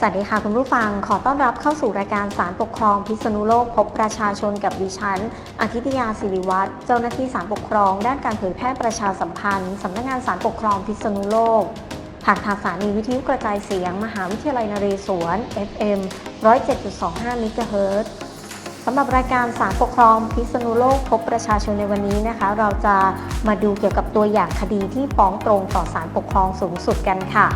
สวัสดีค่ะคุณผู้ฟังขอต้อนรับเข้าสู่รายการสารปกครองพิษณุโลกพบประชาชนกับดิฉันอาทิตยาศิริวัตรเจ้าหน้าที่สารปกครอง ด้านการเผยแพร่ประชาสัมพันธ์สำนักงานสารปกครองพิษณุโลกผ่านทางสถานีวิทยุกระจายเสียง มหาวิทยาลัยนเรศวร FM 107.25เมกะเฮิรตซ์สำหรับรายการสารปกครองพิษณุโลกพบประชาชนในวันนี้นะคะ เราจะมาดูเกี่ยวกับตัวอย่างคดีที่ฟ้องตรงต่อศาลปกครองสูงสุดกันค่ะ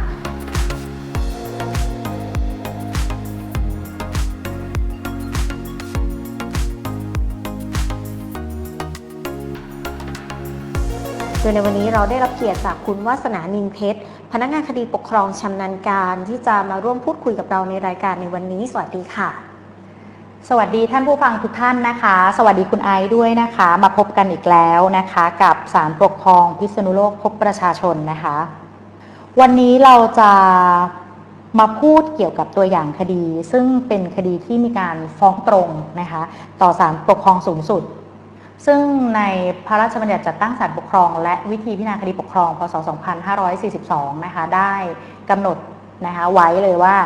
โดยในวันนี้เราได้รับเกียรติจากคุณวาสนานินเพชร พนักงานคดีปกครองชำนาญการที่จะมาร่วมพูดคุยกับเราในรายการในวันนี้ สวัสดีค่ะ สวัสดีท่านผู้ฟังทุกท่านนะคะ สวัสดีคุณไอซ์ด้วยนะคะ มาพบกันอีกแล้วนะคะ กับสารปกครองพิษณุโลกพบประชาชนนะคะ วันนี้เราจะมาพูดเกี่ยวกับตัวอย่างคดี ซึ่งเป็นคดีที่มีการฟ้องตรงนะคะ ต่อศาลปกครองสูงสุด ซึ่งในพระราชบัญญัติจัดตั้งศาลปกครอง และวิธีพิจารณาคดีปกครอง พศ 2542 นะคะ ได้กำหนดนะคะไว้เลยว่า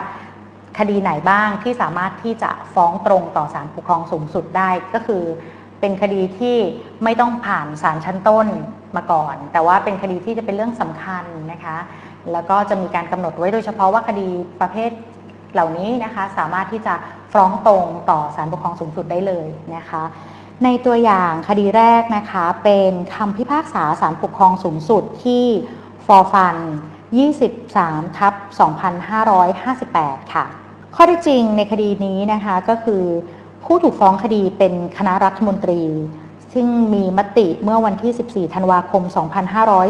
คดีไหนบ้างที่สามารถที่จะฟ้องตรงต่อศาลปกครองสูงสุดได้ก็คือเป็นคดีที่ไม่ต้องผ่านศาลชั้นต้นมาก่อน แต่ว่าเป็นคดีที่จะเป็นเรื่องสำคัญนะคะ แล้วก็จะมีการกำหนดไว้โดยเฉพาะว่าคดีประเภทเหล่านี้นะคะ สามารถที่จะฟ้องตรงต่อศาลปกครองสูงสุดได้เลยนะคะ ในตัวอย่างคดีแรกนะคะเป็นคำพิพากษาศาลปกครองสูงสุดที่ฟอฟัน 23 ทับ 2558 ค่ะ ข้อที่จริงในคดีนี้นะคะก็คือผู้ถูกฟ้องคดีเป็นคณะรัฐมนตรี ซึ่งมีมติเมื่อวันที่ 14 ธันวาคม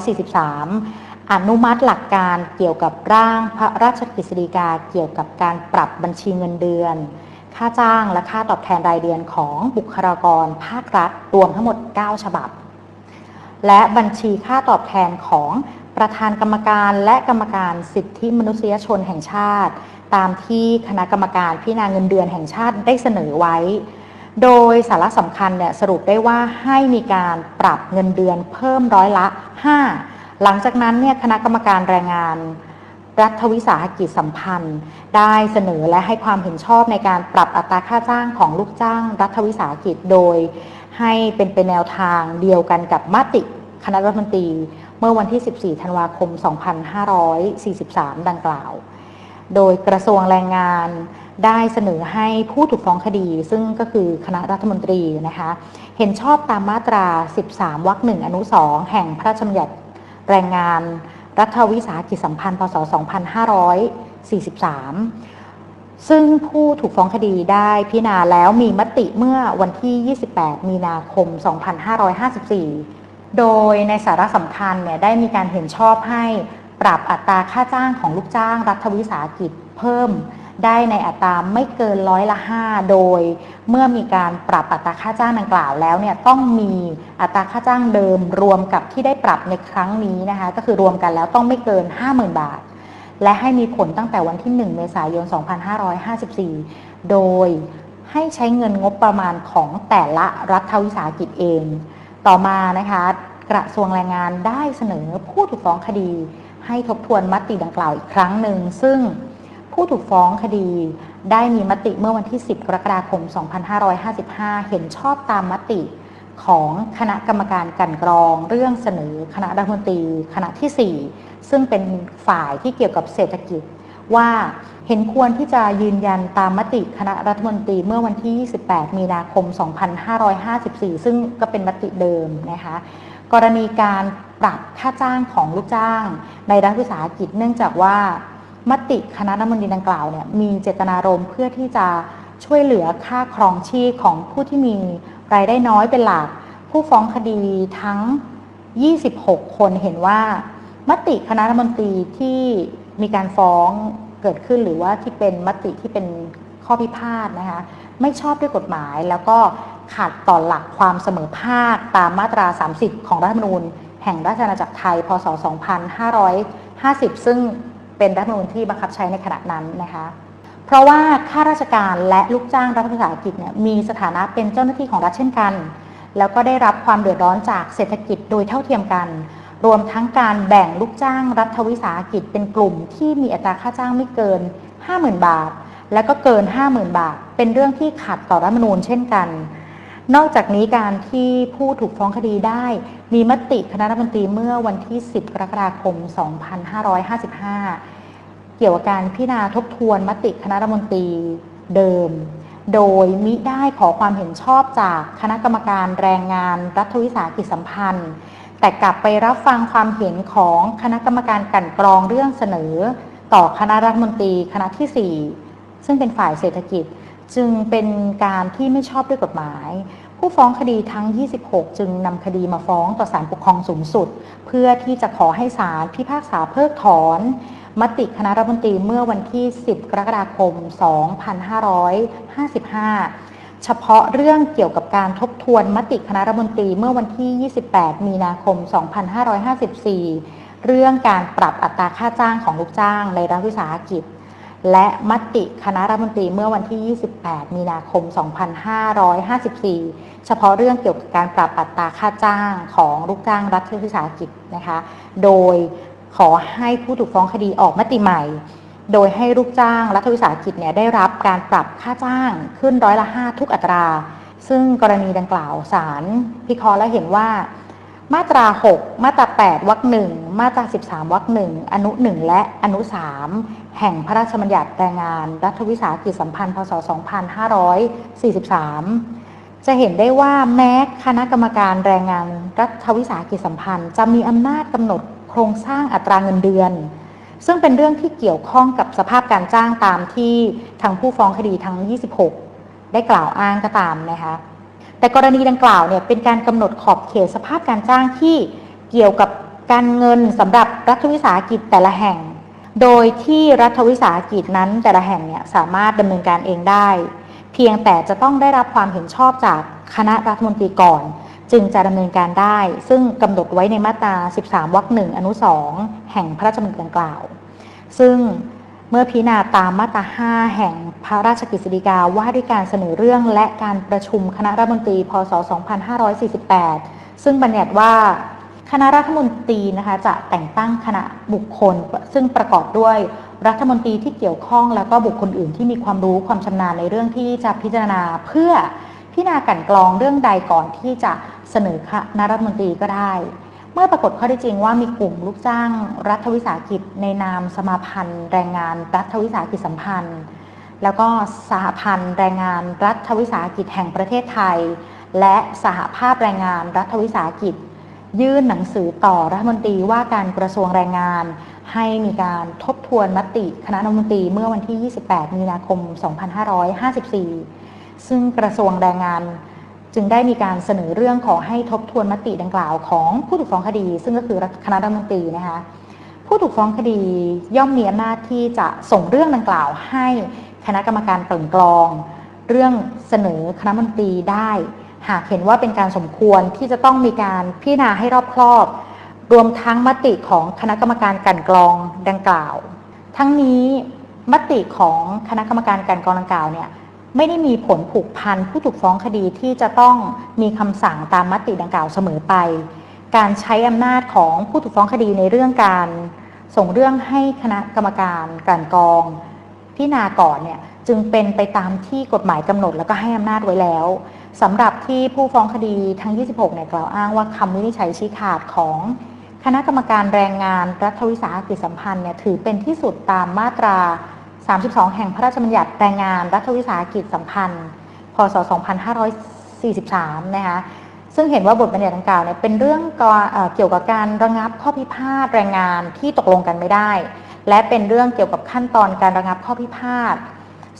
2543 อนุมัติหลักการเกี่ยวกับร่างพระราชกฤษฎีกาเกี่ยวกับการปรับบัญชีเงินเดือน ค่าจ้างและค่าตอบแทนรายเดือนของบุคลากรภาครัฐรวมทั้งหมด 9 ฉบับ และบัญชีค่าตอบแทนของประธานกรรมการและกรรมการสิทธิมนุษยชนแห่งชาติ ตามที่คณะกรรมการพิจารณาเงินเดือนแห่งชาติได้เสนอไว้ โดยสาระสำคัญเนี่ยสรุปได้ว่าให้มีการปรับเงินเดือนเพิ่มร้อยละ 5 หลังจากนั้นเนี่ยคณะกรรมการแรงงาน รัฐวิสาหกิจสัมพันธ์ ได้เสนอและให้ความเห็นชอบในการปรับอัตราค่าจ้างของลูกจ้าง รัฐวิสาหกิจโดย ให้เป็นเป็นแนวทางเดียวกันกับมติคณะรัฐมนตรี เมื่อวันที่ 14 ธันวาคม 2543 ดังกล่าว โดยกระทรวงแรงงานได้เสนอให้ผู้ถูกฟ้องคดี ซึ่งก็คือคณะรัฐมนตรีนะคะเห็นชอบตามมาตรา 13 วรรคหนึ่งอนุ2แห่งพระราชบัญญัติแรงงาน รัฐวิสาหกิจสัมพันธ์พศ 2543 ซึ่งผู้ถูกฟ้องคดีได้พิจารณาแล้วมีมติเมื่อวันที่ 28 มีนาคม 2554 โดยในสาระสำคัญเนี่ยได้มีการเห็นชอบให้ปรับอัตราค่าจ้างของลูกจ้างรัฐวิสาหกิจเพิ่ม ได้ในอัตราไม่เกินร้อยละ5โดย เมื่อมีการปรับอัตราค่าจ้างดังกล่าวแล้วเนี่ยต้องมีอัตราค่าจ้างเดิมรวมกับที่ได้ปรับในครั้งนี้นะคะก็คือรวมกันแล้วต้องไม่เกิน 50,000 บาท และให้มีผลตั้งแต่วันที่ 1 เมษายน 2554 โดยให้ใช้เงินงบประมาณของแต่ละรัฐวิสาหกิจเอง ต่อมานะคะกระทรวงแรงงานได้เสนอผู้ถูกฟ้องคดี ให้ทบทวนมติดังกล่าวอีกครั้งหนึ่งซึ่ง ผู้ถูกฟ้องคดี ได้มีมติเมื่อวันที่ 10 กรกฎาคม 2555 เห็นชอบตามมติของคณะกรรมการกันกรอง เรื่องเสนอคณะรัฐมนตรีคณะที่ 4 ซึ่งเป็นฝ่ายที่เกี่ยวกับเศรษฐกิจ ว่าเห็นควรที่จะยืนยันตามมติคณะรัฐมนตรีเมื่อวันที่ 28 มีนาคม 2554 ซึ่งก็เป็นมติเดิมนะคะกรณีการปรับค่าจ้างของลูกจ้าง ในรัฐวิสาหกิจเนื่องจากว่า มติคณะรัฐมนตรีดังกล่าวเนี่ยมีเจตนารมณ์เพื่อที่จะช่วยเหลือค่าครองชีพของผู้ที่มีรายได้น้อยเป็นหลัก ผู้ฟ้องคดีทั้ง 26 คนเห็นว่า มติคณะรัฐมนตรีที่มีการฟ้องเกิดขึ้นหรือว่าที่เป็นมติที่เป็นข้อพิพาทนะคะไม่ชอบด้วยกฎหมายแล้วก็ขัดต่อหลักความเสมอภาคตามมาตรา 30 ของรัฐธรรมนูญ แห่งราชอาณาจักรไทย พศ 2550 ซึ่ง เป็นรัฐธรรมนูญที่บังคับใช้ในขณะนั้นนะคะเพราะว่าข้าราชการและลูกจ้างรัฐวิสาหกิจเนี่ยมีสถานะเป็นเจ้าหน้าที่ของรัฐเช่นกัน แล้วก็ได้รับความเดือดร้อนจากเศรษฐกิจโดยเท่าเทียมกัน รวมทั้งการแบ่งลูกจ้างรัฐวิสาหกิจเป็นกลุ่มที่มีอัตราค่าจ้างไม่เกิน 50,000 บาท และก็เกิน 50,000 บาท เป็นเรื่องที่ขัดต่อรัฐมนูญเช่นกัน นอกจากนี้การที่ผู้ถูกฟ้องคดีได้ มีมติคณะรัฐมนตรีเมื่อวันที่ 10 กรกฎาคม 2555 เกี่ยวกับการพิจารณาทบทวนมติคณะรัฐมนตรีเดิม โดยมิได้ขอความเห็นชอบจากคณะกรรมการแรงงานรัฐวิสาหกิจสัมพันธ์ แต่กลับไปรับฟังความเห็นของคณะกรรมการกันกรองเรื่องเสนอ ต่อคณะรัฐมนตรีคณะที่ 4 ซึ่งเป็นฝ่ายเศรษฐกิจ จึงเป็นการที่ไม่ชอบด้วยกฎหมาย ผู้ฟ้องคดีทั้ง 26 จึงนำคดีมาฟ้องต่อศาลปกครองสูงสุด เพื่อที่จะขอให้ศาลพิพากษาเพิกถอน มติคณะรัฐมนตรีเมื่อวันที่ 10 กรกฎาคม 2555 เฉพาะเรื่องเกี่ยวกับการทบทวนมติคณะรัฐมนตรีเมื่อวันที่ 28 มีนาคม 2554 เรื่องการปรับอัตราค่าจ้างของลูกจ้างในรัฐวิสาหกิจ และมติคณะรัฐมนตรีเมื่อวันที่ 28 มีนาคม 2554 เฉพาะเรื่องเกี่ยวกับการปรับอัตราค่าจ้างของลูกจ้างรัฐวิสาหกิจนะคะ โดยขอให้ผู้ถูกฟ้องคดีออกมติใหม่ โดยให้ลูกจ้างรัฐวิสาหกิจเนี่ยได้รับการปรับค่าจ้างขึ้นร้อยละ 5 ทุกอัตรา ซึ่งกรณีดังกล่าวศาลพิเคราะห์และเห็นว่า มาตรา 6 มาตรา 8วรรคหนึ่งมาตรา 13วรรคหนึ่งอนุ 1 และอนุ 3 แห่งพระราชบัญญัติแรงงาน รัฐวิสาหกิจสัมพันธ์พศ 2543 จะเห็นได้ว่าแม้คณะกรรมการแรงงานรัฐวิสาหกิจสัมพันธ์ จะมีอำนาจกำหนดโครงสร้างอัตราเงินเดือน ซึ่งเป็นเรื่องที่เกี่ยวข้องกับสภาพการจ้างตามที่ทางผู้ฟ้องคดีทั้ง 26 ได้กล่าวอ้างก็ตามนะคะ แต่กรณีดังกล่าวเนี่ยเป็นการกำหนดขอบเขตสภาพการจ้างที่เกี่ยวกับการเงินสำหรับรัฐวิสาหกิจแต่ละแห่ง โดยที่รัฐวิสาหกิจนั้นแต่ละแห่งเนี่ยสามารถดำเนินการเองได้ เพียงแต่จะต้องได้รับความเห็นชอบจากคณะรัฐมนตรีก่อน จึงจะดำเนินการได้ ซึ่งกำหนดไว้ในมาตรา 13 วรรคหนึ่งอนุ 2 แห่งพระราชบัญญัติดังกล่าว ซึ่ง เมื่อพิจารณาตามมาตรา 5 แห่งพระราชกฤษฎีกาว่าด้วยการเสนอเรื่องและการประชุมคณะรัฐมนตรี พศ 2548 ซึ่งบัญญัติว่าคณะรัฐมนตรีนะคะจะแต่งตั้งคณะบุคคล ซึ่งประกอบด้วยรัฐมนตรีที่เกี่ยวข้องแล้วก็บุคคลอื่นที่มีความรู้ความชำนาญในเรื่องที่จะพิจารณาเพื่อพิจารณากันกรองเรื่องใดก่อนที่จะเสนอคณะรัฐมนตรีก็ได้ เมื่อปรากฏข้อเท็จจริงว่ามีกลุ่มลูกจ้างรัฐวิสาหกิจในนามสมาพันธ์แรงงานรัฐวิสาหกิจสัมพันธ์ แล้วก็สหพันธ์แรงงานรัฐวิสาหกิจแห่งประเทศไทย และสหภาพแรงงานรัฐวิสาหกิจ ยื่นหนังสือต่อรัฐมนตรีว่าการกระทรวงแรงงาน ให้มีการทบทวนมติคณะรัฐมนตรีเมื่อวันที่ 28 มีนาคม 2554 ซึ่งกระทรวงแรงงาน จึงได้มีการเสนอเรื่องขอให้ทบทวนมติดังกล่าวของผู้ถูกฟ้องคดี ซึ่งก็คือคณะรัฐมนตรีนะคะผู้ถูกฟ้องคดีย่อมมีอำนาจที่จะส่งเรื่องดังกล่าว ให้คณะกรรมการกลั่นกรอง เรื่องเสนอคณะรัฐมนตรีได้ หากเห็นว่าเป็นการสมควรที่จะต้องมีการพิจารณาให้รอบครอบ รวมทั้งมติของคณะกรรมการกลั่นกรองดังกล่าว ทั้งนี้มติของคณะกรรมการกลั่นกรองดังกล่าวเนี่ย ไม่ได้มีผลผูกพันผู้ถูกฟ้องคดีที่จะต้องมีคำสั่งตามมติดังกล่าวเสมอไป การใช้อำนาจของผู้ถูกฟ้องคดีในเรื่องการ ส่งเรื่องให้คณะกรรมการกลั่นกองพิจารณาก่อนเนี่ยจึงเป็นไปตามที่กฎหมายกำหนดแล้วก็ให้อำนาจไว้แล้วสำหรับที่ผู้ฟ้องคดีทั้ง 26 เนี่ยกล่าวอ้างว่าคำวินิจฉัยชี้ขาดของคณะกรรมการแรงงานรัฐวิสาหกิจสัมพันธ์เนี่ยถือเป็นที่สุดตามมาตรา 32 แห่งพระราชบัญญัติแรงงานรัฐวิสาหกิจสัมพันธ์ พศ 2543 นะคะ ซึ่งเห็นว่าบทบัญญัติดังกล่าวเนี่ยเป็นเรื่องเกี่ยวกับการระงับข้อพิพาทแรงงานที่ตกลงกันไม่ได้ และเป็นเรื่องเกี่ยวกับขั้นตอนการระงับข้อพิพาท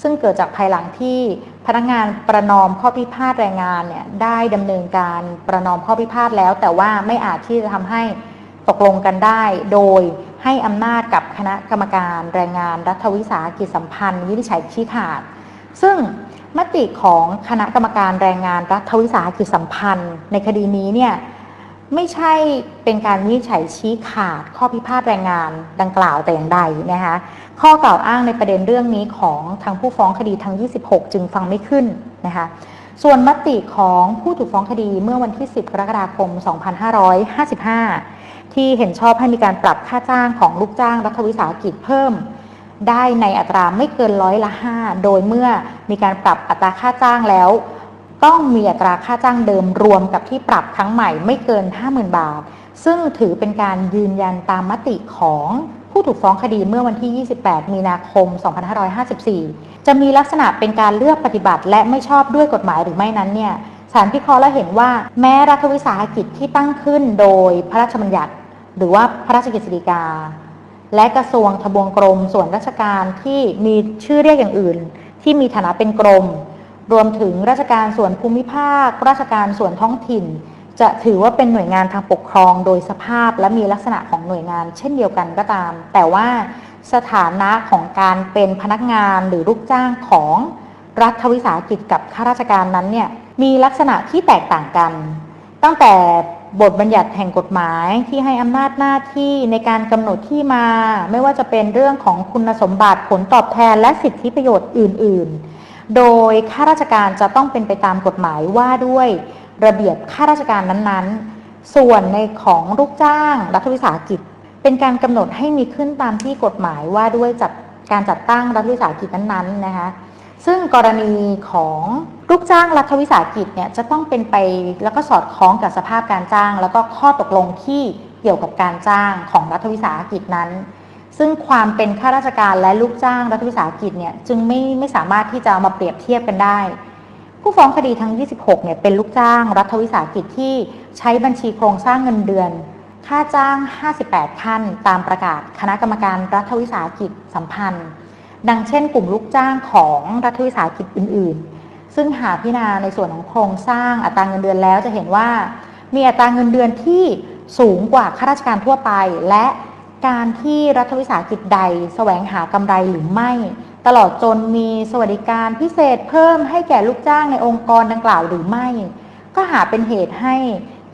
ซึ่งเกิดจากภายหลังที่พนักงานประนอมข้อพิพาทแรงงานเนี่ยได้ดำเนินการประนอมข้อพิพาทแล้ว แต่ว่าไม่อาจที่จะทำให้ ตกลงกันได้โดยให้อำนาจกับคณะกรรมการแรงงานรัฐวิสาหกิจสัมพันธ์วินิจฉัยชี้ขาด ซึ่งมติของคณะกรรมการแรงงานรัฐวิสาหกิจสัมพันธ์ ในคดีนี้เนี่ยไม่ใช่เป็นการวินิจฉัยชี้ขาดข้อพิพาทแรงงานดังกล่าวแต่อย่างใดนะคะข้อกล่าวอ้างในประเด็นเรื่องนี้ของทางผู้ฟ้องคดีทั้ง 26 จึงฟังไม่ขึ้นนะคะ ส่วนมติของผู้ถูกฟ้องคดีเมื่อวันที่ 10 กรกฎาคม 2555 ที่เห็นชอบให้มีการปรับค่าจ้างของลูกจ้างรัฐวิสาหกิจเพิ่ม ได้ในอัตราไม่เกินร้อยละ 5 โดยเมื่อมีการปรับอัตราค่าจ้างแล้ว ต้องมีอัตราค่าจ้างเดิมรวมกับที่ปรับครั้งใหม่ไม่เกิน 50,000 บาท ซึ่งถือเป็นการยืนยันตามมติของ ผู้ถูกฟ้องคดีเมื่อวันที่ 28 มีนาคม 2554 จะมีลักษณะเป็นการเลือกปฏิบัติ และไม่ชอบด้วยกฎหมายหรือไม่นั้นเนี่ยศาลพิเคราะห์และเห็นว่าแม้รัฐวิสาหกิจที่ตั้งขึ้นโดยพระราชบัญญัติ หรือว่าพระราชกฤษฎีกา และกระทรวงทบวงกรม ส่วนราชการที่มีชื่อเรียกอย่างอื่น ที่มีฐานะเป็นกรม รวมถึงราชการส่วนภูมิภาค ราชการส่วนท้องถิ่น จะถือว่าเป็นหน่วยงานทางปกครองโดยสภาพและมีลักษณะของหน่วยงานเช่นเดียวกันก็ตาม แต่ว่าสถานะของการเป็นพนักงานหรือลูกจ้างของรัฐวิสาหกิจกับข้าราชการนั้นเนี่ยมีลักษณะที่แตกต่างกัน ตั้งแต่บทบัญญัติแห่งกฎหมายที่ให้อำนาจหน้าที่ในการกำหนดที่มา ไม่ว่าจะเป็นเรื่องของคุณสมบัติผลตอบแทนและสิทธิประโยชน์อื่น ๆ โดยข้าราชการจะต้องเป็นไปตามกฎหมายว่าด้วย ระเบียบข้าราชการนั้นๆ ส่วนในของลูกจ้างรัฐวิสาหกิจ เป็นการกำหนดให้มีขึ้นตามที่กฎหมายว่าด้วยจัดการจัดตั้งรัฐวิสาหกิจนั้นๆนะคะซึ่งกรณีของลูกจ้างรัฐวิสาหกิจเนี่ยจะต้องเป็นไปแล้วก็สอดคล้องกับสภาพการจ้าง แล้วก็ข้อตกลงที่เกี่ยวกับการจ้างของรัฐวิสาหกิจนั้น ซึ่งความเป็นข้าราชการและลูกจ้างรัฐวิสาหกิจเนี่ยจึงไม่ไม่สามารถที่จะเอามาเปรียบเทียบกันได้ ผู้ฟ้องคดีทั้ง 26 เนี่ยเป็นลูกจ้างรัฐวิสาหกิจที่ใช้บัญชีโครงสร้างเงินเดือน ค่าจ้าง 58 ขั้น ตามประกาศคณะกรรมการรัฐวิสาหกิจสัมพันธ์ ดังเช่น กลุ่มลูกจ้างของรัฐวิสาหกิจอื่น ๆ ซึ่งหาพิจารณาในส่วนของโครงสร้างอัตราเงินเดือนแล้วจะเห็นว่า มีอัตราเงินเดือนที่สูงกว่าข้าราชการทั่วไป และการที่รัฐวิสาหกิจใด แสวงหากำไรหรือไม่ ตลอดจนมีสวัสดิการพิเศษเพิ่มให้แก่ลูกจ้างในองค์กรดังกล่าวหรือไม่ ก็หาเป็นเหตุให้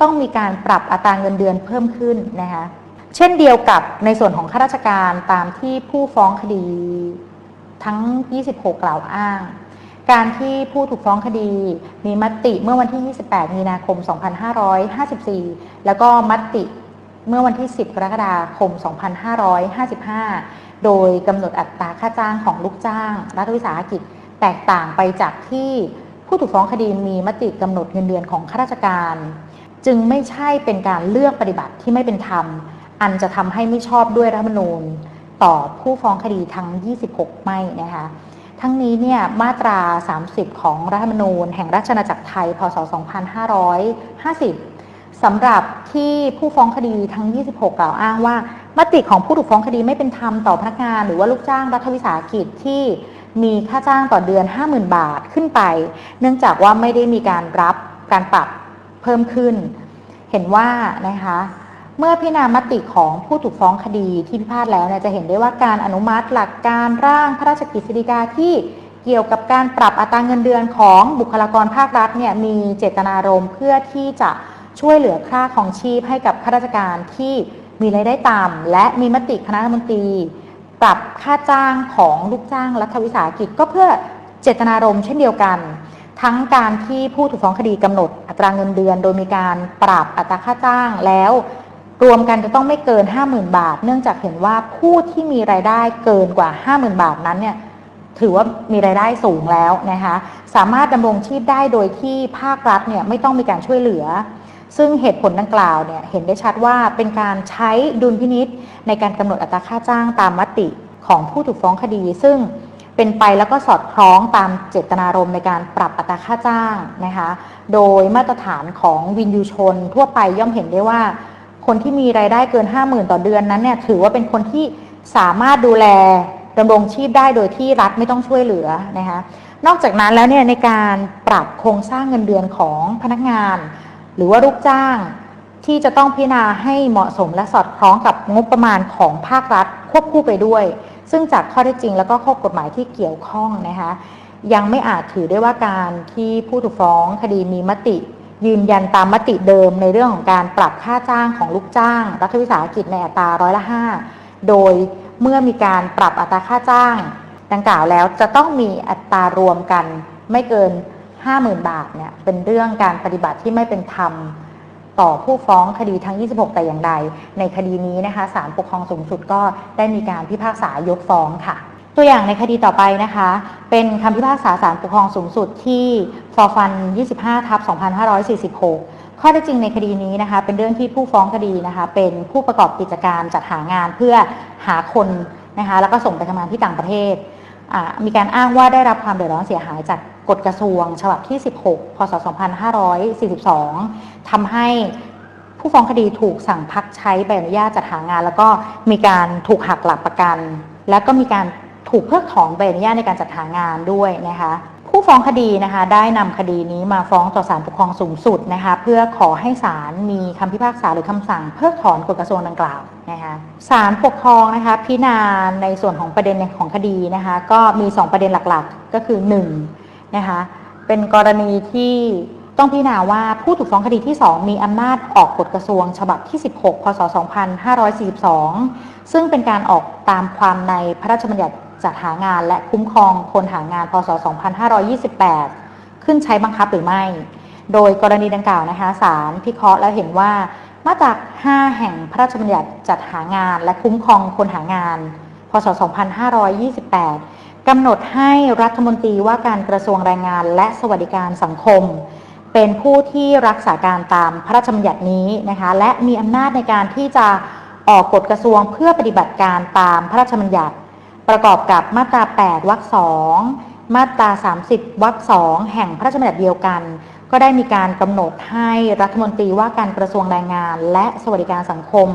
ต้องมีการปรับอัตราเงินเดือนเพิ่มขึ้นนะคะเช่นเดียวกับในส่วนของข้าราชการตามที่ผู้ฟ้องคดีทั้ง 26 กล่าวอ้าง การที่ผู้ถูกฟ้องคดีมีมติเมื่อวันที่ 28 มีนาคม 2554 แล้วก็มติเมื่อวันที่ 10 กรกฎาคม 2555 โดยกำหนดอัตราค่าจ้างของลูกจ้าง รัฐวิสาหกิจแตกต่างไปจากที่ผู้ถูกฟ้องคดีมีมติกำหนดเงินเดือนของข้าราชการ จึงไม่ใช่เป็นการเลือกปฏิบัติที่ไม่เป็นธรรม อันจะทำให้ไม่ชอบด้วยรัฐธรรมนูญ ต่อผู้ฟ้องคดีทั้ง 26 ไม่นะคะทั้งนี้เนี่ยมาตรา 30 ของรัฐธรรมนูญ แห่งราชอาณาจักรไทย พศ 2550สำหรับที่ผู้ฟ้องคดีทั้ง 26 กล่าวอ้างว่า มติของผู้ถูกฟ้องคดีไม่เป็นธรรมต่อพนักงาน หรือว่าลูกจ้างรัฐวิสาหกิจที่มีค่าจ้างต่อเดือน 50,000 บาทขึ้นไป เนื่องจากว่าไม่ได้มีการรับการปรับเพิ่มขึ้น เห็นว่านะคะเมื่อพิจารณามติของผู้ถูกฟ้องคดีที่พิพาทแล้วเนี่ยจะเห็นได้ว่าการอนุมัติหลักการร่างพระราชกฤษฎีกาที่เกี่ยวกับการปรับอัตราเงินเดือนของบุคลากรภาครัฐเนี่ยมีเจตนารมณ์เพื่อที่จะช่วยเหลือค่าของชีพให้กับข้าราชการที่ มีรายได้ต่ำและมีมติคณะรัฐมนตรีปรับค่าจ้างของลูกจ้างรัฐวิสาหกิจก็เพื่อเจตนารมณ์เช่นเดียวกัน ทั้งการที่ผู้ถูกฟ้องคดีกำหนดอัตราเงินเดือน โดยมีการปรับอัตราค่าจ้างแล้วรวมกันจะต้องไม่เกิน 50,000 บาท เนื่องจากเห็นว่าผู้ที่มีรายได้เกินกว่า 50,000 บาทนั้นเนี่ยถือว่ามีรายได้สูงแล้วนะคะสามารถดำรงชีพได้โดยที่ภาครัฐเนี่ยไม่ต้องมีการช่วยเหลือ ซึ่งเหตุผลดังกล่าวเนี่ยเห็นได้ชัดว่าเป็นการใช้ดุลพินิษในการกำหนดอัตราค่าจ้างตามมติของผู้ถูกฟ้องคดี ซึ่งเป็นไปแล้วก็สอดคล้องตามเจตนารมณ์ในการปรับอัตราค่าจ้างนะคะโดยมาตรฐานของวินยูชน ทั่วไปย่อมเห็นได้ว่า คนที่มีรายได้เกิน 50,000 ต่อเดือนนั้นเนี่ยถือว่าเป็นคนที่สามารถดูแลดำรงชีพได้โดยที่รัฐไม่ต้องช่วยเหลือนะคะนอกจากนั้นแล้วเนี่ยในการปรับโครงสร้างเงินเดือนของพนักงาน หรือว่าลูกจ้างที่จะต้องพิจารณาให้เหมาะสมและสอดคล้องกับงบประมาณของภาครัฐควบคู่ไปด้วย ซึ่งจากข้อเท็จจริงแล้วก็ข้อกฎหมายที่เกี่ยวข้องนะคะยังไม่อาจถือได้ว่าการที่ผู้ถูกฟ้องคดีมีมติ ยืนยันตามมติเดิมในเรื่องของการปรับค่าจ้างของลูกจ้าง รัฐวิสาหกิจในอัตราร้อยละ5โดยเมื่อมีการปรับอัตราค่าจ้าง ดังกล่าวแล้วจะต้องมีอัตรารวมกันไม่เกิน 50,000 บาทเนี่ยเป็นเรื่องการปฏิบัติที่ไม่เป็นธรรมต่อผู้ฟ้องคดีทั้ง 26 แต่อย่างใด ในคดีนี้นะคะศาลปกครองสูงสุดก็ได้มีการพิพากษายกฟ้องค่ะ ตัวอย่างในคดีต่อไปนะคะ เป็นคำพิพากษาศาลปกครองสูงสุดที่ฟอฟัน 25 ทับ 2546 ข้อเท็จริงในคดีนี้นะคะ เป็นเรื่องที่ผู้ฟ้องคดีนะคะ เป็นผู้ประกอบกิจการจัดหางานเพื่อหาคนนะคะ แล้วก็ส่งไปทำงานที่ต่างประเทศ มีการอ้างว่าได้รับความเดือดร้อนเสียหายจากกฎกระทรวง ฉบับที่ 16 พศ 2542ทำให้ผู้ฟ้องคดีถูกสั่งพักใช้ใบอนุญาตจัดหางาน แล้วก็มีการถูกหักหลักประกัน และก็มีการถูกเพิกถอนใบอนุญาตในการจัดหางานด้วยนะคะ ผู้ฟ้องคดีนะคะได้นำคดีนี้มาฟ้องต่อศาลปกครองสูงสุดนะคะเพื่อขอให้ศาลมีคำพิพากษาหรือคำสั่งเพิกถอนกฎกระทรวงดังกล่าวนะคะศาลปกครองนะคะพิจารณาในส่วนของประเด็นของคดีนะคะก็มี 2 ประเด็นหลักๆ ก็คือ1นะคะเป็นกรณีที่ต้องพิจารณาว่าผู้ถูกฟ้องคดีที่ 2 มีอำนาจออกกฎกระทรวง ฉบับที่ 16 พศ 2542 ซึ่งเป็นการออกตามความในพระราชบัญญัติ จัดหางานและคุ้มครองคนหางาน พศ 2528 ขึ้นใช้บังคับหรือไม่ โดยกรณีดังกล่าวนะคะศาลพิเคราะห์แล้วเห็นว่า มาตรา5แห่งพระราชบัญญัติจัดหางานและคุ้มครองคนหางาน พศ 2528 กำหนดให้รัฐมนตรีว่าการกระทรวงแรงงานและสวัสดิการสังคม เป็นผู้ที่รักษาการตามพระราชบัญญัตินี้นะคะ และมีอำนาจในการที่จะออกกฎกระทรวงเพื่อปฏิบัติการตามพระราชบัญญัติ ประกอบกับมาตรา 8 วรรคสองมาตรา 30 วรรคสองแห่งพระราชบัญญัติเดียวกัน ก็ได้มีการกำหนดให้รัฐมนตรีว่าการกระทรวงแรงงาน และสวัสดิการสังคม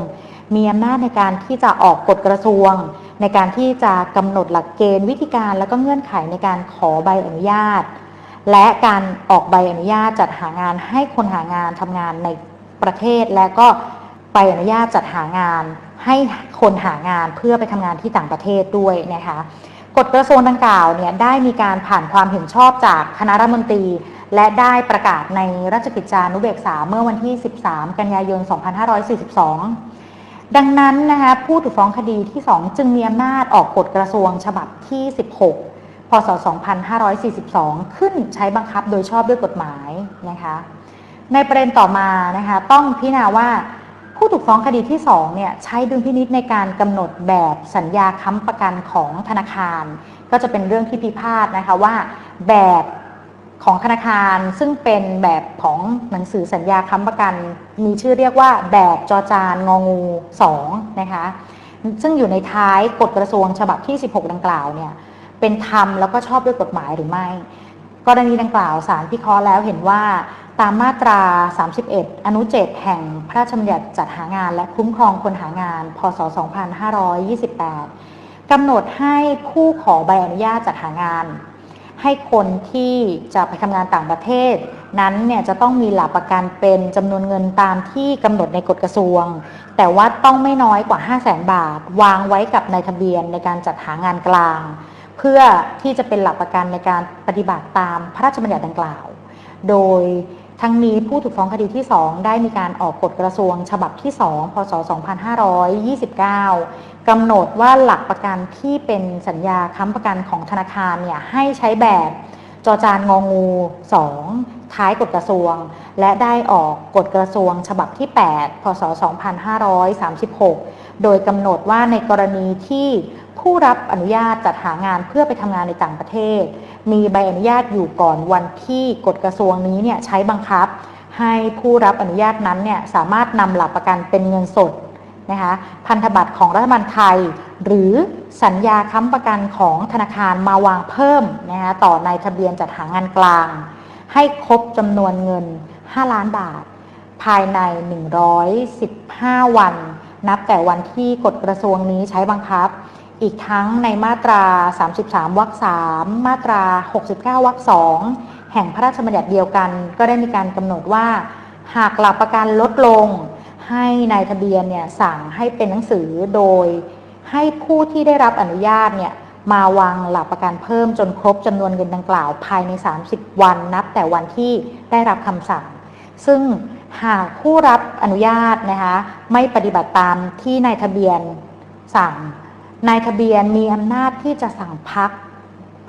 มีอำนาจในการที่จะออกกฎกระทรวง ในการที่จะกำหนดหลักเกณฑ์วิธีการและก็เงื่อนไขในการขอใบอนุญาต และการออกใบอนุญาตจัดหางานให้คนหางานทำงานในประเทศและก็ใบอนุญาตจัดหางาน ให้คนหางานเพื่อไปทำงานที่ต่างประเทศด้วยนะคะกฎกระทรวงดังกล่าวเนี่ยได้มีการผ่านความเห็นชอบจากคณะรัฐมนตรี และได้ประกาศในราชกิจจานุเบกษาเมื่อวันที่ 13 กันยายน 2542 ดังนั้นนะคะผู้ถูกฟ้องคดีที่ 2 จึงมีอำนาจออกกฎกระทรวงฉบับที่ 16 พศ 2542 ขึ้นใช้บังคับโดยชอบด้วยกฎหมายนะคะในประเด็นต่อมานะคะต้องพิจารณาว่า ผู้ถูกฟ้องคดีที่2เนี่ยใช้ดุลพินิษในการกำหนดแบบสัญญาค้ำประกันของธนาคาร ก็จะเป็นเรื่องที่พิพาทนะคะว่าแบบของธนาคารซึ่งเป็นแบบของหนังสือสัญญาค้ำประกัน มีชื่อเรียกว่าแบบจอจานงองู2นะคะซึ่งอยู่ในท้ายกฎกระทรวงฉบับที่ 16 ดังกล่าวเนี่ยเป็นธรรมแล้วก็ชอบด้วยกฎหมายหรือไม่ กรณีดังกล่าวศาลพิเคราะห์แล้วเห็นว่า ตามมาตรา 31 อนุ 7 แห่งพระราชบัญญัติจัดหางานและคุ้มครองคนหางาน พศ 2528 กำหนดให้ผู้ขอใบอนุญาตจัดหางาน ให้คนที่จะไปทำงานต่างประเทศ นั้นเนี่ยจะต้องมีหลักประกันเป็นจำนวนเงินตามที่กำหนดในกฎกระทรวง แต่ว่าต้องไม่น้อยกว่า 5 0 0แสนบาท วางไว้กับนายทะเบียนในการจัดหางานกลาง เพื่อที่จะเป็นหลักประกันในการปฏิบัติตามพระราชบัญญัติดังกล่าว โดย ทั้งนี้ผู้ถูกฟ้องคดีที่ 2 ได้มีการออกกฎกระทรวงฉบับที่ 2 พศ 2529 กำหนดว่าหลักประกันที่เป็นสัญญาค้ำประกันของธนาคารเนี่ยให้ใช้แบบจอจานงองู 2 ท้ายกฎกระทรวง และได้ออกกฎกระทรวงฉบับที่ 8 พศ 2536 โดยกำหนดว่าในกรณีที่ผู้รับอนุญาตจัดหางานเพื่อไปทำงานในต่างประเทศ มีใบอนุญาตอยู่ก่อนวันที่กฎกระทรวงนี้เนี่ยใช้บังคับ ให้ผู้รับอนุญาตนั้นเนี่ยสามารถนำหลักประกันเป็นเงินสดนะคะพันธบัตรของรัฐบาลไทย หรือสัญญาค้ำประกันของธนาคารมาวางเพิ่มนะคะต่อในทะเบียนจัดหางานกลาง ให้ครบจำนวนเงิน 5 ล้านบาท ภายใน 115 วัน นับแต่วันที่กฎกระทรวงนี้ใช้บังคับ อีกทั้งในมาตรา 33 วรรค3มาตรา 69 วรรค2แห่งพระราชบัญญัติเดียวกัน ก็ได้มีการกำหนดว่า หากหลักประกันลดลง ให้นายทะเบียนเนี่ยสั่งให้เป็นหนังสือโดย ให้ผู้ที่ได้รับอนุญาตเนี่ยมาวางหลักประกันเพิ่มจนครบจำนวนเงินดังกล่าวภายใน 30 วันนับแต่วันที่ได้รับคำสั่ง ซึ่งหากผู้รับอนุญาตนะคะไม่ปฏิบัติตามที่นายทะเบียนสั่ง นายทะเบียนมีอำนาจที่จะสั่งพัก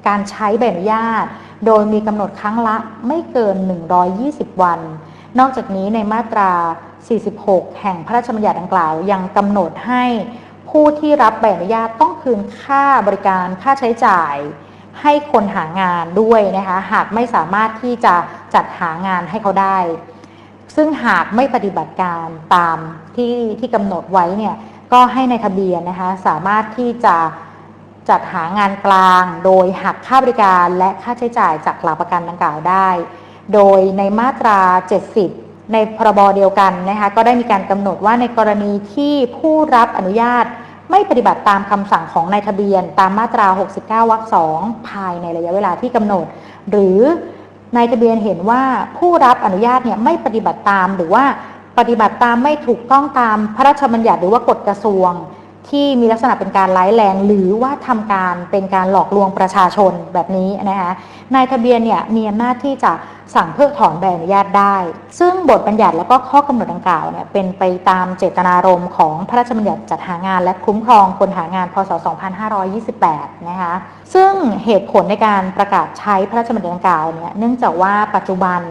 การใช้ใบอนุญาต โดยมีกำหนดครั้งละไม่เกิน 120 วัน นอกจากนี้ในมาตรา 46 แห่งพระราชบัญญัติดังกล่าว ยังกำหนดให้ผู้ที่รับใบอนุญาตต้องคืนค่าบริการค่าใช้จ่าย ให้คนหางานด้วยนะคะหากไม่สามารถที่จะจัดหางานให้เขาได้ ซึ่งหากไม่ปฏิบัติการตามที่ที่กำหนดไว้เนี่ย ก็ให้ในายทะเบียนนะคะสามารถที่จะจัดหางานกลาง โดยหักค่าบริการและค่าใช้จ่ายจากหลักประกันดังกล่าวได้ โดยในมาตรา 70 ในพรบเดียวกันนะคะก็ได้มีการกำหนดว่าในกรณีที่ผู้รับอนุญาตไม่ปฏิบัติตามคำสั่งของนายทะเบียน ตามมาตรา 69 วรรค 2 ภายในระยะเวลาที่กำหนด หรือนายทะเบียนเห็นว่าผู้รับอนุญาตเนี่ยไม่ปฏิบัติตามหรือว่า ปฏิบัติตามไม่ถูกต้องตามพระราชบัญญัติหรือว่ากฎกระทรวง ที่มีลักษณะเป็นการร้ายแรง หรือว่าทำการเป็นการหลอกลวงประชาชนแบบนี้นะคะนายทะเบียนเนี่ยมีอำนาจที่จะสั่งเพิกถอนใบอนุญาตได้ ซึ่งบทบัญญัติแล้วก็ข้อกำหนดดังกล่าวเนี่ยเป็นไปตามเจตนารมณ์ของพระราชบัญญัติจัดหางานและคุ้มครองคนหางานพศ 2528 นะคะ ซึ่งเหตุผลในการประกาศใช้พระราชบัญญัติดังกล่าวเนี่ยเนื่องจากว่าปัจจุบัน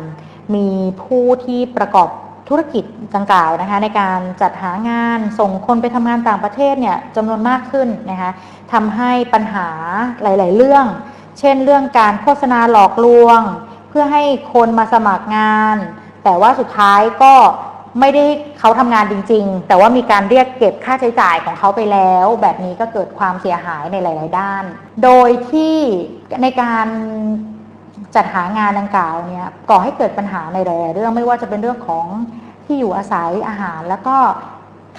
มีผู้ที่ประกอบ ธุรกิจดังกล่าวนะคะในการจัดหางานส่งคนไปทำงานต่างประเทศเนี่ยจำนวนมากขึ้นนะคะทำให้ปัญหาหลาย ๆ เรื่อง เช่นเรื่องการโฆษณาหลอกลวง เพื่อให้คนมาสมัครงาน แต่ว่าสุดท้ายก็ไม่ได้เขาทำงานจริง ๆ แต่ว่ามีการเรียกเก็บค่าใช้จ่ายของเขาไปแล้ว แบบนี้ก็เกิดความเสียหายในหลาย ๆ ด้าน โดยที่ในการ จัดหางานดังกล่าวเนี่ยก่อให้เกิดปัญหาในหลายๆเรื่องไม่ว่าจะเป็นเรื่องของที่อยู่อาศัยอาหาร แล้วก็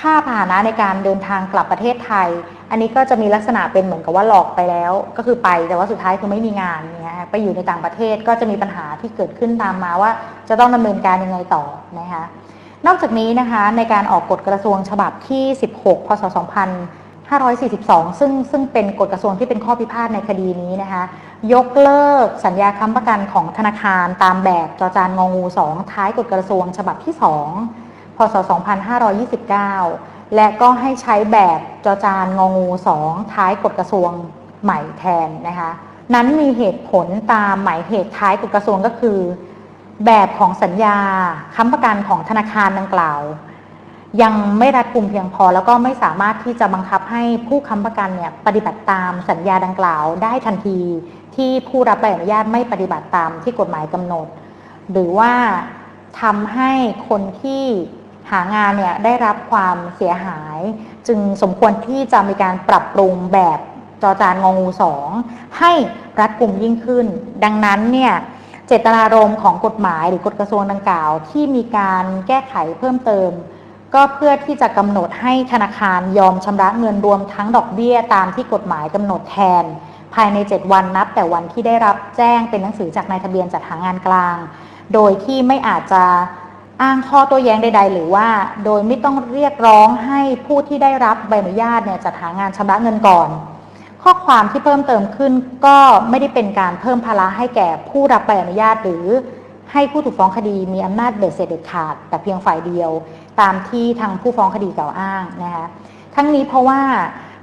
ค่าพาหนะในการเดินทางกลับประเทศไทย อันนี้ก็จะมีลักษณะเป็นเหมือนกับว่าหลอกไปแล้ว ก็คือไปแต่ว่าสุดท้ายคือไม่มีงานเนี่ยไปอยู่ในต่างประเทศก็จะมีปัญหาที่เกิดขึ้นตามมาว่า จะต้องดำเนินการยังไงต่อนะคะนอกจากนี้นะคะในการออกกฎกระทรวงฉบับที่ 16 พศ 2542 ซึ่งซึ่งเป็นกฎกระทรวงที่เป็นข้อพิพาทในคดีนี้นะคะ ยกเลิกสัญญาค้ำประกันของธนาคารตามแบบจอจานงองู 2 ท้ายกฎกระทรวงฉบับที่ 2 พศ 2529 และก็ให้ใช้แบบจอจานงองู 2 ท้ายกฎกระทรวงใหม่แทนนะคะ นั้นมีเหตุผลตามหมายเหตุท้ายกฎกระทรวงก็คือ แบบของสัญญาค้ำประกันของธนาคารดังกล่าว ยังไม่รัดกุมเพียงพอ แล้วก็ไม่สามารถที่จะบังคับให้ผู้ค้ำประกันเนี่ยปฏิบัติตามสัญญาดังกล่าวได้ทันทีที่ผู้รับใบอนุญาตไม่ปฏิบัติตามที่กฎหมายกำหนด หรือว่าทำให้คนที่หางานเนี่ยได้รับความเสียหาย จึงสมควรที่จะมีการปรับปรุงแบบจอจานงองูสองให้รัดกุมยิ่งขึ้น ดังนั้นเนี่ยเจตนารมณ์ของกฎหมายหรือกฎกระทรวงดังกล่าว ที่มีการแก้ไขเพิ่มเติม ก็เพื่อที่จะกำหนดให้ธนาคารยอมชำระเงินรวมทั้งดอกเบี้ยตามที่กฎหมายกำหนดแทน ภายใน 7 วันนับ แต่วันที่ได้รับแจ้งเป็นหนังสือจากนายทะเบียนจัดหางานกลาง โดยที่ไม่อาจจะอ้างข้อโต้แย้งใด ๆ หรือว่า โดยไม่ต้องเรียกร้องให้ผู้ที่ได้รับใบอนุญาตเนี่ยจัดหางานชำระเงินก่อน ข้อความที่เพิ่มเติมขึ้นก็ไม่ได้เป็นการเพิ่มภาระให้แก่ผู้รับใบอนุญาตหรือ ให้ผู้ถูกฟ้องคดีมีอำนาจเบ็ดเสร็จเด็ดขาด แต่เพียงฝ่ายเดียว ตามที่ทางผู้ฟ้องคดีกล่าวอ้างนะคะทั้งนี้เพราะว่า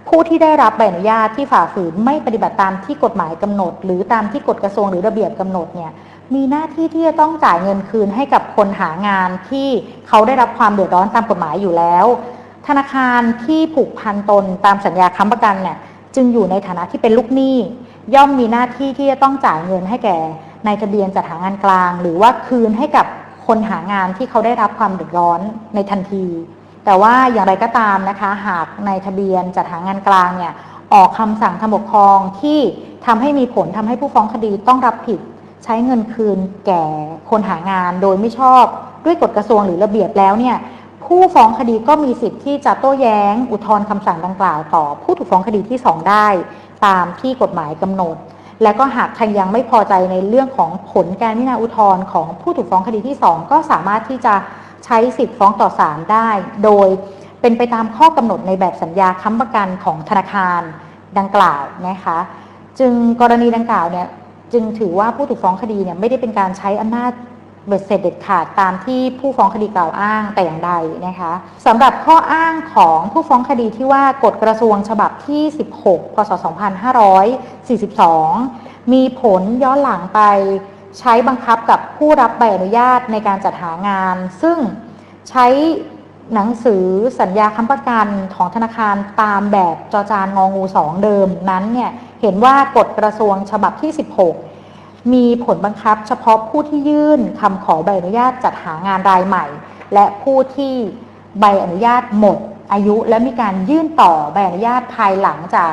ผู้ที่ได้รับใบอนุญาตที่ฝ่าฝืนไม่ปฏิบัติตามที่กฎหมายกำหนด หรือตามที่กฎกระทรวงหรือระเบียบกำหนดเนี่ยมีหน้าที่ที่จะต้องจ่ายเงินคืนให้กับคนหางานที่เขาได้รับความเดือดร้อนตามกฎหมายอยู่แล้ว ธนาคารที่ผูกพันตนตามสัญญาค้ำประกันเนี่ยจึงอยู่ในฐานะที่เป็นลูกหนี้ ย่อมมีหน้าที่ที่จะต้องจ่ายเงินให้แก่ นายทะเบียนจัดหางานกลาง หรือว่าคืนให้กับคนหางานที่เขาได้รับความเดือดร้อนในทันที แต่ว่าอย่างไรก็ตามนะคะ หากนายทะเบียนจัดหางานกลางเนี่ยออกคำสั่งทางปกครองที่ทำให้มีผลทำให้ผู้ฟ้องคดีต้องรับผิด ใช้เงินคืนแก่คนหางานโดยไม่ชอบด้วยกฎกระทรวงหรือระเบียบแล้วเนี่ยผู้ฟ้องคดีก็มีสิทธิ์ที่จะโต้แย้ง อุทธรณ์คำสั่งดังกล่าวต่อ ผู้ถูกฟ้องคดีที่ 2 ได้ ตามที่กฎหมายกำหนด และก็หากใครยังไม่พอใจในเรื่องของผลการพิจารณาอุทธรณ์ของผู้ถูกฟ้องคดีที่ 2 ก็สามารถที่จะใช้สิทธิ์ฟ้องต่อศาลได้ โดยเป็นไปตามข้อกำหนดในแบบสัญญาค้ำประกันของธนาคารดังกล่าวนะคะ จึงกรณีดังกล่าวเนี่ยจึงถือว่าผู้ถูกฟ้องคดีเนี่ยไม่ได้เป็นการใช้อำนาจ เบ็ดเสร็จเด็ดขาดตามที่ผู้ฟ้องคดีกล่าวอ้างแต่อย่างใดนะคะสำหรับข้ออ้างของผู้ฟ้องคดีที่ว่ากฎกระทรวงฉบับที่ 16 พศ 2542 มีผลย้อนหลังไปใช้บังคับกับผู้รับใบอนุญาตในการจัดหางาน ซึ่งใช้หนังสือสัญญาค้ำประกันของธนาคารตามแบบจอจานงองูสองเดิมนั้นเนี่ยเห็นว่ากฎกระทรวงฉบับที่ 16 มีผลบังคับเฉพาะผู้ที่ยื่นคำขอใบอนุญาตจัดหางานรายใหม่ และผู้ที่ใบอนุญาตหมดอายุ และมีการยื่นต่อใบอนุญาตภายหลังจาก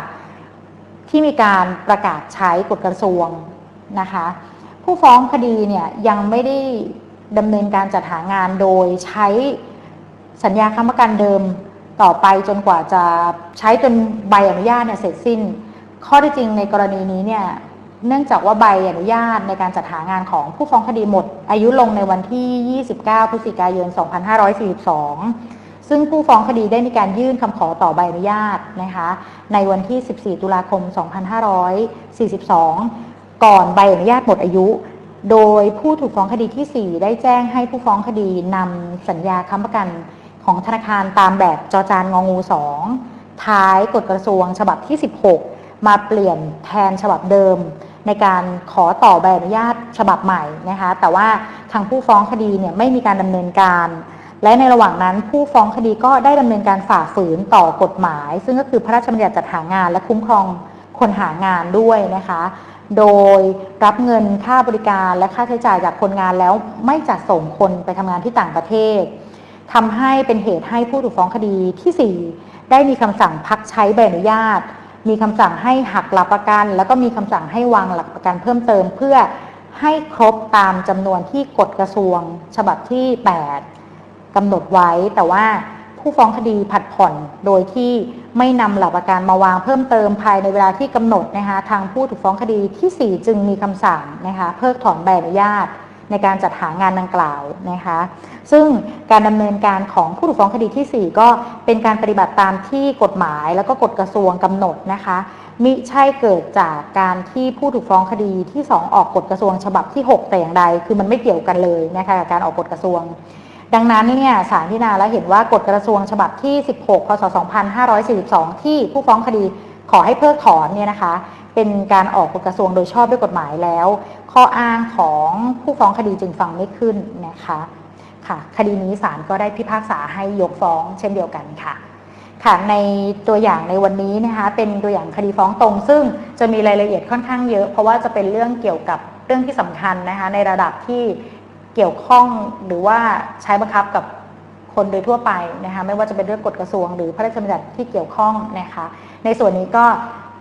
ที่มีการประกาศใช้กฎกระทรวงนะคะ ผู้ฟ้องคดีเนี่ยยังไม่ได้ดำเนินการจัดหางานโดยใช้สัญญาค้ำประกันเดิมต่อไปจนกว่าจะใช้จนใบอนุญาตเนี่ยเสร็จสิ้น ข้อที่จริงในกรณีนี้เนี่ย เนื่องจากว่าใบอนุญาตในการจัดหางานของผู้ฟ้องคดีหมด อายุลงในวันที่ 29 พฤศจิกายน 2542 ซึ่งผู้ฟ้องคดีได้มีการยื่นคำขอต่อใบอนุญาตนะคะในวันที่ 14 ตุลาคม 2542 ก่อนใบอนุญาตหมดอายุ โดยผู้ถูกฟ้องคดีที่ 4 ได้แจ้งให้ผู้ฟ้องคดีนำสัญญาค้ำประกันของธนาคารตามแบบจอจานงองู 2 ท้ายกฎกระทรวงฉบับที่ 16 มาเปลี่ยนแทนฉบับเดิม ในการขอต่อใบอนุญาตฉบับใหม่นะคะ แต่ว่าทางผู้ฟ้องคดีเนี่ยไม่มีการดำเนินการ และในระหว่างนั้นผู้ฟ้องคดีก็ได้ดำเนินการฝ่าฝืนต่อกฎหมาย ซึ่งก็คือพระราชบัญญัติจัดหางาน และคุ้มครองคนหางานด้วยนะคะ โดยรับเงินค่าบริการและค่าใช้จ่ายจากคนงานแล้วไม่จัดส่งคนไปทำงานที่ต่างประเทศทำให้เป็นเหตุให้ผู้ถูกฟ้องคดีทีสี่4 ได้มีคำสั่งพักใช้ใบอนุญาต มีคำสั่งให้หักหลักประกัน แล้วก็มีคำสั่งให้วางหลักประกันเพิ่มเติม เพื่อให้ครบตามจำนวนที่กฎกระทรวง ฉบับที่ 8กำหนดไว้แต่ว่าผู้ฟ้องคดีผัดผ่อนโดยที่ไม่นำหลักประกันมาวางเพิ่มเติมภายในเวลาที่กำหนดนะคะทางผู้ถูกฟ้องคดีที่ 4 จึงมีคำสั่งนะคะเพิกถอนใบอนุญาต ในการจัดหางานดังกล่าวนะคะ ซึ่งการดำเนินการของผู้ถูกฟ้องคดีทีสี่ 4 ก็เป็นการปฏิบัติตามที่กฎหมายแล้วก็กฎกระทรวงกำหนดนะคะมิใช่เกิดจากการที่ผู้ถูกฟ้องคดีที่ 2 ออกกฎกระทรวงฉบับที่ 6 แต่อย่างใด คือมันไม่เกี่ยวกันเลยนะคะกับการออกกฎกระทรวง ดังนั้นเนี่ยสารพิจารณาแล้วเห็นว่ากฎกระทรวงฉบับที่ 16 พศ 2542 ที่ผู้ฟ้องคดีขอให้เพิกถอนเนี่ยนะคะ เป็นการออกกฎกระทรวงโดยชอบด้วยกฎหมายแล้ว ข้ออ้างของผู้ฟ้องคดีจึงฟังไม่ขึ้นนะคะค่ะ คดีนี้ศาลก็ได้พิพากษาให้ยกฟ้องเช่นเดียวกันค่ะค่ะในตัวอย่างในวันนี้นะคะเป็นตัวอย่างคดีฟ้องตรง ซึ่งจะมีรายละเอียดค่อนข้างเยอะ เพราะว่าจะเป็นเรื่องเกี่ยวกับเรื่องที่สำคัญนะคะในระดับที่เกี่ยวข้องหรือว่าใช้บังคับกับคนโดยทั่วไปนะคะไม่ว่าจะเป็นเรื่องกฎกระทรวง หรือพระราชบัญญัติที่เกี่ยวข้องนะคะในส่วนนี้ก็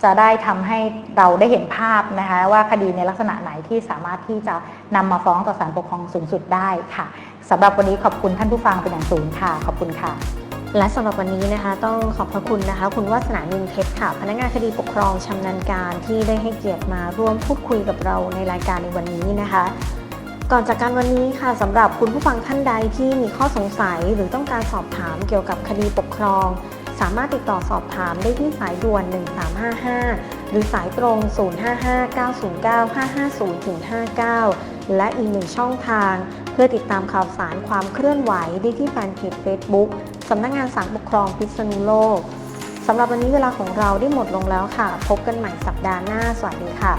จะได้ทำให้เราได้เห็นภาพนะคะว่าคดีในลักษณะไหนที่สามารถที่จะนำมาฟ้องต่อศาลปกครองสูงสุดได้ค่ะสำหรับวันนี้ขอบคุณท่านผู้ฟังเป็นอย่างสูงค่ะ ขอบคุณค่ะ และสำหรับวันนี้นะคะต้องขอบพระคุณนะคะ คุณวาสนานินเพชรค่ะ พนักงานคดีปกครองชำนาญการที่ได้ให้เกียรติมาร่วมพูดคุยกับเราในรายการในวันนี้นะคะก่อนจากการวันนี้ค่ะสำหรับคุณผู้ฟังท่านใดที่มีข้อสงสัยหรือต้องการสอบถามเกี่ยวกับคดีปกครอง สามารถติดต่อสอบถามได้ที่สายด่วน 1355 หรือสายตรง 055-909-550-59 และอีกหนึ่งช่องทาง เพื่อติดตามข่าวสารความเคลื่อนไหวได้ที่แฟนเพจ Facebook สำนักงานศาลปกครองพิษณุโลกสำหรับวันนี้เวลาของเราได้หมดลงแล้วค่ะ พบกันใหม่สัปดาห์หน้า สวัสดีค่ะ